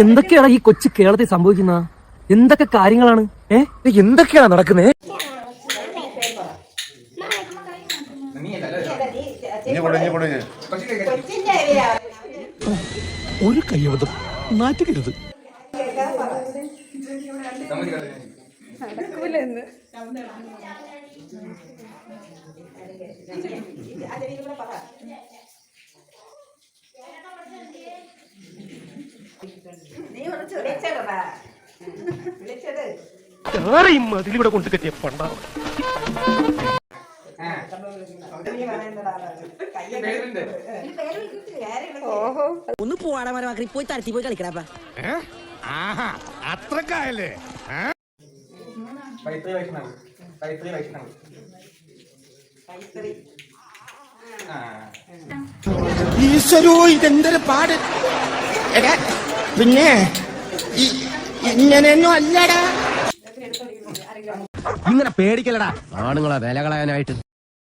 എന്തൊക്കെയാണ് ഈ കൊച്ചു കേരളത്തിൽ സംഭവിക്കുന്ന? എന്തൊക്കെ കാര്യങ്ങളാണ്? ഏ? എന്തൊക്കെയാണ് നടക്കുന്നത് ഒരു കയ്യബദ്ധം. നാറ്റുകരുത് നീ വിളിച്ചു വിളിച്ചെടുപ്പാ അതിലൂടെ കൊണ്ട് കെട്ടിയ പണ്ടാ. നീ പറയേണ്ടതാ ഓഹോ. ഒന്ന് പോവാടാ മരമാക്കി പോയി തരത്തി പോയി കളിക്കടാ അത്രക്കായല്ലേ? കൈത്രി വൈഷ്ണവ്. കൈത്രി വൈഷ്ണവ്. കൈത്തറി ആ. ഈശ്വരോ ഇതെന്തൊരു പാട്. പിന്നെ ഇങ്ങനെയൊന്നും അല്ലടാ ഇങ്ങനെ പേടിക്കലടാ ആണുങ്ങളെ വില കളയാനായിട്ട്.